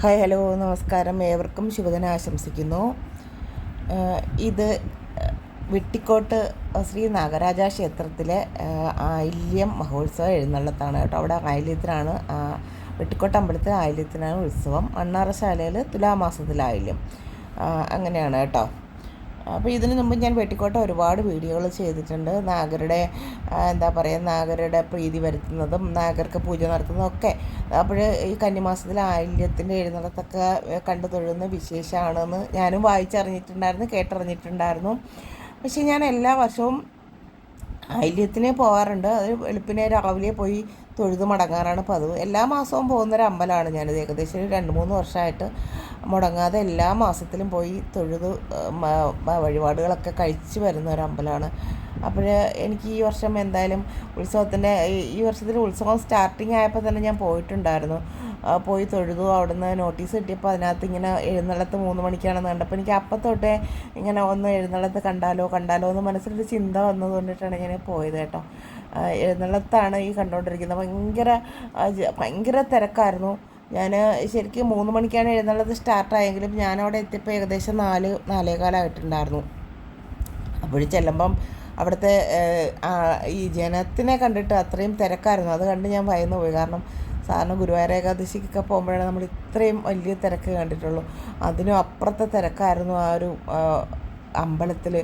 Hi hello നമസ്കാരം. ഏവർക്കും ശുഭദിനം ആശംസിക്കുന്നു. ഇത് വെട്ടിക്കോട്ട് ശ്രീ നാഗരാജ ക്ഷേത്രത്തിലെ ആയില്യം മഹോത്സവം എഴുന്നള്ളത്താണ് കേട്ടോ. അവിടെ ആയില്യത്തിനാണ് വെട്ടിക്കോട്ട് അമ്പലത്തിൽ ആയില്യത്തിനാണ് ഉത്സവം. മണ്ണാറശാലയിൽ തുലാമാസത്തിലായില്യം. അങ്ങനെയാണ് കേട്ടോ. അപ്പോൾ ഇതിനു മുമ്പ് ഞാൻ വെട്ടിക്കോട്ട ഒരുപാട് വീഡിയോകൾ ചെയ്തിട്ടുണ്ട്. നാഗരുടെ എന്താ പറയുക നാഗരുടെ പ്രീതി വരുത്തുന്നതും നാഗർക്ക് പൂജ നടത്തുന്നതും ഒക്കെ. അപ്പോൾ ഈ കന്നിമാസത്തിലെ ആയില്യത്തിന്റെ എഴുന്നള്ളത്തൊക്കെ കണ്ടു തൊഴുന്ന വിശേഷമാണെന്ന് ഞാനും വായിച്ചറിഞ്ഞിട്ടുണ്ടായിരുന്നു കേട്ടറിഞ്ഞിട്ടുണ്ടായിരുന്നു. പക്ഷേ ഞാൻ എല്ലാ വർഷവും ആയില്യത്തിന് പോകാറുണ്ട് അത് വെളുപ്പിനെ രാവിലെ പോയി തൊഴുത് മടങ്ങാറാണ് പതിവ്. എല്ലാ മാസവും പോകുന്നൊരു അമ്പലമാണ് ഞാനിത്. ഏകദേശം ഒരു രണ്ട് മൂന്ന് വർഷമായിട്ട് മുടങ്ങാതെ എല്ലാ മാസത്തിലും പോയി തൊഴുത് വഴിപാടുകളൊക്കെ കഴിച്ച് വരുന്ന ഒരു അമ്പലമാണ് അപ്പോൾ എനിക്ക് ഈ വർഷം എന്തായാലും ഉത്സവത്തിന്റെ ഈ- വർഷത്തിൽ ഉത്സവം സ്റ്റാർട്ടിങ് ആയപ്പോൾ തന്നെ ഞാൻ പോയിട്ടുണ്ടായിരുന്നു. പോയി തൊഴുതു. അവിടുന്ന് നോട്ടീസ് കിട്ടിയപ്പോൾ അതിനകത്ത് ഇങ്ങനെ എഴുന്നള്ളത്ത് മൂന്ന് മണിക്കാണെന്ന് കണ്ടപ്പോൾ എനിക്ക് അപ്പം തൊട്ടേ ഇങ്ങനെ ഒന്ന് എഴുന്നള്ളത്ത് കണ്ടാലോ കണ്ടാലോ എന്ന് മനസ്സിലൊരു ചിന്ത വന്നത് കൊണ്ടിട്ടാണ് ഇങ്ങനെ പോയത് കേട്ടോ. എഴുന്നള്ളത്താണ് ഈ കണ്ടുകൊണ്ടിരിക്കുന്നത് ഭയങ്കര ഭയങ്കര തിരക്കായിരുന്നു. ഞാൻ ശരിക്കും മൂന്ന് മണിക്കാണ് എഴുന്നള്ളത് സ്റ്റാർട്ടായെങ്കിലും ഞാനവിടെ എത്തിയപ്പോൾ ഏകദേശം നാല് നാലേകാലായിട്ടുണ്ടായിരുന്നു. അപ്പോൾ ചെല്ലുമ്പം അവിടുത്തെ ഈ ജനത്തിനെ കണ്ടിട്ട് അത്രയും തിരക്കായിരുന്നു. അത് കണ്ട് ഞാൻ ഭയന്നു പോയി. കാരണം സാധാരണ ഗുരുവായൂർ ഏകാദശിക്കൊക്കെ പോകുമ്പോഴാണ് നമ്മൾ ഇത്രയും വലിയ തിരക്ക് കണ്ടിട്ടുള്ളൂ. അതിനും അപ്പുറത്തെ തിരക്കായിരുന്നു ആ ഒരു അമ്പലത്തിൽ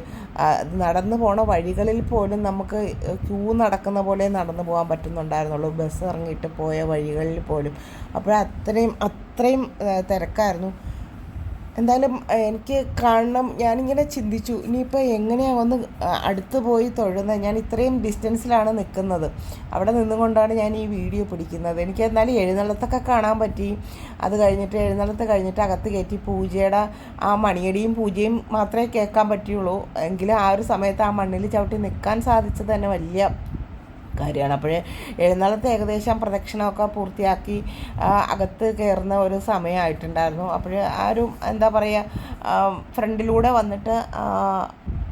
നടന്നു പോണ വഴികളിൽ പോലും നമുക്ക് ക്യൂ നടക്കുന്ന പോലെ നടന്നു പോകാൻ പറ്റുന്നുണ്ടായിരുന്നുള്ളൂ. ബസ് ഇറങ്ങിയിട്ട് പോയ വഴികളിൽ പോലും. അപ്പോൾ അത്രയും അത്രയും തിരക്കായിരുന്നു. എന്തായാലും എനിക്ക് കാണണം. ഞാനിങ്ങനെ ചിന്തിച്ചു. ഇനിയിപ്പോൾ എങ്ങനെയാണ് ഒന്ന് അടുത്ത് പോയി തൊഴുന്നത് ഞാൻ ഇത്രയും ഡിസ്റ്റൻസിലാണ് നിൽക്കുന്നത് അവിടെ നിന്നുകൊണ്ടാണ് ഞാൻ ഈ വീഡിയോ പിടിക്കുന്നത്. എനിക്ക് എന്നാലും എഴുന്നള്ളത്തൊക്കെ കാണാൻ പറ്റി. അത് കഴിഞ്ഞിട്ട് എഴുന്നള്ളത്ത് കഴിഞ്ഞിട്ട് അകത്ത് കയറ്റി പൂജയുടെ ആ മണിയടിയും പൂജയും മാത്രമേ കേൾക്കാൻ പറ്റിയുള്ളൂ. എങ്കിലും ആ ഒരു സമയത്ത് ആ മണ്ണിൽ ചവിട്ടി നിൽക്കാൻ സാധിച്ചത് തന്നെ വലിയ കാര്യമാണ്. അപ്പോൾ എഴുന്നള്ളത്ത് ഏകദേശം പ്രദക്ഷിണമൊക്കെ പൂർത്തിയാക്കി അകത്ത് കയറുന്ന ഒരു സമയമായിട്ടുണ്ടായിരുന്നു. അപ്പോൾ ആരും എന്താ പറയുക ഫ്രണ്ടിലൂടെ വന്നിട്ട്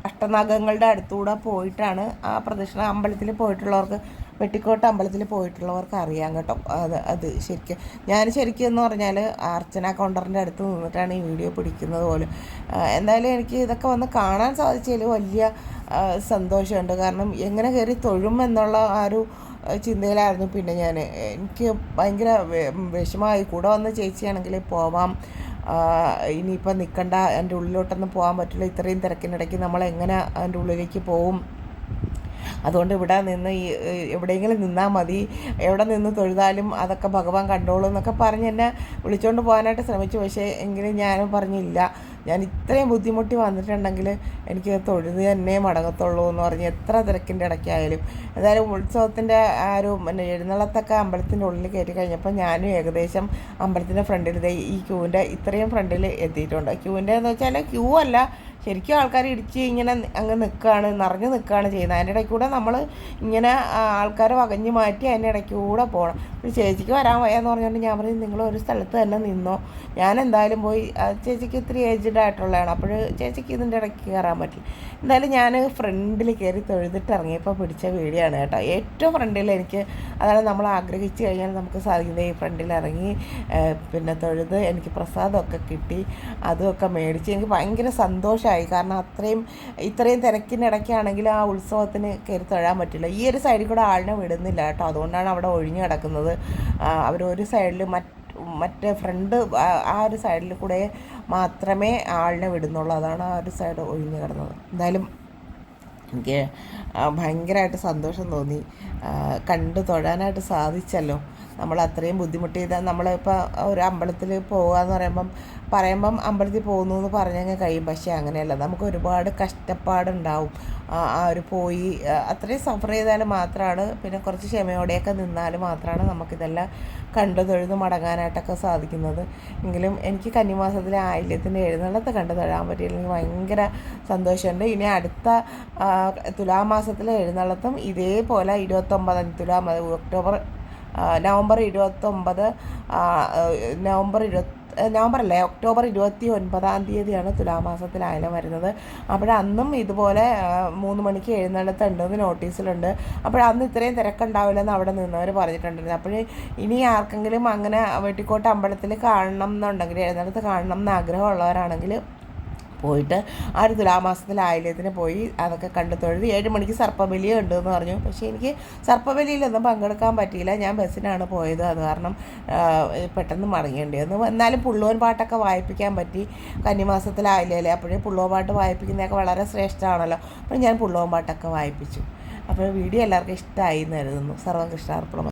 അഷ്ടനാഗങ്ങളുടെ അടുത്തുകൂടെ പോയിട്ടാണ് ആ പ്രദക്ഷിണ. അമ്പലത്തിൽ പോയിട്ടുള്ളവർക്ക് വെട്ടിക്കോട്ട അമ്പലത്തിൽ പോയിട്ടുള്ളവർക്ക് അറിയാം കേട്ടോ. അത് അത് ശരിക്കും. ഞാൻ ശരിക്കും എന്ന് പറഞ്ഞാൽ അർച്ചന കൗണ്ടറിന്റെ അടുത്ത് നിന്നിട്ടാണ് ഈ വീഡിയോ പിടിക്കുന്നത് പോലും. എന്തായാലും എനിക്ക് ഇതൊക്കെ വന്ന് കാണാൻ സാധിച്ചതിൽ വലിയ സന്തോഷമുണ്ട്. കാരണം എങ്ങനെ കയറി തൊഴും എന്നുള്ള ആ ഒരു ചിന്തയിലായിരുന്നു. പിന്നെ ഞാൻ എനിക്ക് ഭയങ്കര വിഷമമായി. കൂടെ വന്ന ചേച്ചിയാണെങ്കിൽ പോവാം. ആ, ഇനിയിപ്പം നിൽക്കണ്ട എന്റെ ഉള്ളിലോട്ടൊന്നും പോകാൻ പറ്റില്ല. ഇത്രയും തിരക്കിനിടയ്ക്ക് നമ്മൾ എങ്ങനെ അതിന്റെ ഉള്ളിലേക്ക് പോവും? അതുകൊണ്ട് ഇവിടെ നിന്ന് ഈ എവിടെയെങ്കിലും നിന്നാൽ മതി. എവിടെ നിന്ന് തൊഴുതാലും അതൊക്കെ ഭഗവാൻ കണ്ടോളൂ എന്നൊക്കെ പറഞ്ഞ് എന്നെ വിളിച്ചുകൊണ്ട് പോകാനായിട്ട് ശ്രമിച്ചു. പക്ഷേ എങ്കിലും ഞാനും പറഞ്ഞില്ല. ഞാൻ ഇത്രയും ബുദ്ധിമുട്ടി വന്നിട്ടുണ്ടെങ്കിൽ എനിക്ക് തൊഴുത് തന്നെ മടങ്ങത്തുള്ളൂ എന്ന് പറഞ്ഞ് എത്ര തിരക്കിന്റെ ഇടയ്ക്കായാലും. എന്തായാലും ഉത്സവത്തിന്റെ ആ ഒരു പിന്നെ എഴുന്നള്ളത്തൊക്കെ അമ്പലത്തിന്റെ ഉള്ളിൽ കയറ്റി കഴിഞ്ഞപ്പോൾ ഞാനും ഏകദേശം അമ്പലത്തിന്റെ ഫ്രണ്ടിൽ ഈ ക്യൂവിന്റെ ഇത്രയും ഫ്രണ്ടിൽ എത്തിയിട്ടുണ്ട്. ക്യൂവിന്റെ എന്ന് വെച്ചാൽ ക്യൂ അല്ല ശരിക്കും ആൾക്കാർ ഇടിച്ച് ഇങ്ങനെ അങ്ങ് നിൽക്കുകയാണ് നിറഞ്ഞു നിൽക്കുകയാണ് ചെയ്യുന്നത്. അതിന്റെ ഇടയ്ക്ക് കൂടെ നമ്മൾ ഇങ്ങനെ ആൾക്കാരെ വകഞ്ഞ് മാറ്റി അതിന്റെ ഇടയ്ക്ക് കൂടെ പോകണം. ഒരു ചേച്ചിക്ക് വരാൻ വയ്യാന്ന് പറഞ്ഞുകൊണ്ട് ഞാൻ പറഞ്ഞു നിങ്ങൾ ഒരു സ്ഥലത്ത് തന്നെ നിന്നോ. ഞാൻ എന്തായാലും പോയി ചേച്ചിക്ക് ഇത്തിരി ഏജ്ഡ് ആയിട്ടുള്ളതാണ്. അപ്പോൾ ചേച്ചിക്ക് ഇതിന്റെ ഇടയ്ക്ക് കയറാൻ പറ്റില്ല. എന്തായാലും ഞാൻ ഫ്രണ്ടിൽ കയറി തൊഴുതിട്ട് ഇറങ്ങിയപ്പോൾ പിടിച്ച വീഡിയോ ആണ് കേട്ടോ. ഏറ്റവും ഫ്രണ്ടിൽ എനിക്ക് അതായത് നമ്മൾ ആഗ്രഹിച്ച് കഴിഞ്ഞാൽ നമുക്ക് സാധിക്കുന്നത്. ഈ ഫ്രണ്ടിൽ ഇറങ്ങി പിന്നെ തൊഴുത് എനിക്ക് പ്രസാദമൊക്കെ കിട്ടി അതുമൊക്കെ മേടിച്ച് എനിക്ക് ഭയങ്കര സന്തോഷമായി കാരണം അത്രയും ഇത്രയും തിരക്കിനിടയ്ക്കാണെങ്കിൽ ആ ഉത്സവത്തിന് കയറി തൊഴാൻ പറ്റില്ല. ഈ ഒരു സൈഡിൽ കൂടെ ആളിനെ വിടുന്നില്ല കേട്ടോ. അതുകൊണ്ടാണ് അവിടെ ഒഴിഞ്ഞു കിടക്കുന്നത്. അവരൊരു സൈഡിൽ മറ്റ് മറ്റേ ഫ്രണ്ട് ആ- ഒരു സൈഡിൽ കൂടെ മാത്രമേ ആളിനെ വിടുന്നുള്ളൂ. അതാണ് ആ ഒരു സൈഡ് ഒഴിഞ്ഞു കിടന്നത്. എന്തായാലും എനിക്ക് ഭയങ്കരമായിട്ട് സന്തോഷം തോന്നി. കണ്ടു തൊഴാനായിട്ട് സാധിച്ചല്ലോ. നമ്മൾ അത്രയും ബുദ്ധിമുട്ട് ചെയ്താൽ നമ്മളിപ്പോൾ ഒരു അമ്പലത്തിൽ പോകുക എന്ന് പറയുമ്പം പറയുമ്പം അമ്പലത്തിൽ പോകുന്നു എന്ന് പറഞ്ഞങ്ങ് കഴിയും. പക്ഷേ അങ്ങനെയല്ല. നമുക്ക് ഒരുപാട് കഷ്ടപ്പാടുണ്ടാവും. ആ ഒരു പോയി അത്രയും സഫർ ചെയ്താൽ മാത്രമാണ് പിന്നെ കുറച്ച് ക്ഷമയോടെയൊക്കെ നിന്നാൽ മാത്രമാണ് നമുക്കിതെല്ലാം കണ്ടു തൊഴുത് മടങ്ങാനായിട്ടൊക്കെ സാധിക്കുന്നത്. എങ്കിലും എനിക്ക് കന്നിമാസത്തിലെ ആയില്യത്തിന്റെ എഴുന്നള്ളത്ത് കണ്ടു തൊഴാൻ പറ്റിയില്ലെങ്കിൽ ഭയങ്കര സന്തോഷമുണ്ട്. ഇനി അടുത്ത തുലാമാസത്തിലെ എഴുന്നള്ളത്തും ഇതേപോലെ ഇരുപത്തൊമ്പതാം തുലാ ഒക്ടോബർ നവംബർ ഇരുപത്തൊമ്പത് നവംബർ ഇരുപത്തി നവംബർ അല്ലേ ഒക്ടോബർ ഇരുപത്തി ഒൻപതാം തീയതിയാണ് തുലാമാസത്തിൽ ആയില്യം വരുന്നത് അപ്പോഴന്നും ഇതുപോലെ മൂന്ന് മണിക്ക് എഴുന്നള്ളത്തുണ്ടെന്ന് നോട്ടീസിലുണ്ട്. അപ്പോഴന്ന് ഇത്രയും തിരക്കുണ്ടാവില്ലെന്ന് അവിടെ നിന്നവർ പറഞ്ഞിട്ടുണ്ടായിരുന്നു. അപ്പോൾ ഇനി ആർക്കെങ്കിലും അങ്ങനെ വെട്ടിക്കോട്ട് അമ്പലത്തിൽ കാണണം എന്നുണ്ടെങ്കിൽ എഴുന്നള്ളത്ത് കാണണം എന്ന് ആഗ്രഹമുള്ളവരാണെങ്കിൽ പോയിട്ട് ആ ഒരു തുലാമാസത്തിൽ ആയില്യത്തിന് പോയി അതൊക്കെ കണ്ടു തൊഴുത് ഏഴ് മണിക്ക് സർപ്പബലിയും ഉണ്ട് എന്ന് പറഞ്ഞു. പക്ഷേ എനിക്ക് സർപ്പബലിയിലൊന്നും പങ്കെടുക്കാൻ പറ്റിയില്ല. ഞാൻ ബസ്സിനാണ് പോയത്. അത് കാരണം പെട്ടെന്ന് മടങ്ങേണ്ടി വന്നു. എന്നാലും പുള്ളുവൻ പാട്ടൊക്കെ വായിപ്പിക്കാൻ പറ്റി. കന്നിമാസത്തിൽ ആയില്ലേ അപ്പോഴേ പുള്ളുവൻ പാട്ട് വായിപ്പിക്കുന്നതൊക്കെ വളരെ ശ്രേഷ്ഠമാണല്ലോ. അപ്പോൾ ഞാൻ പുള്ളുവൻ പാട്ടൊക്കെ വായിപ്പിച്ചു. അപ്പോൾ വീഡിയോ എല്ലാവർക്കും ഇഷ്ടമായി എന്ന് കരുതുന്നു. സർവം കൃഷ്ണാർപ്പണം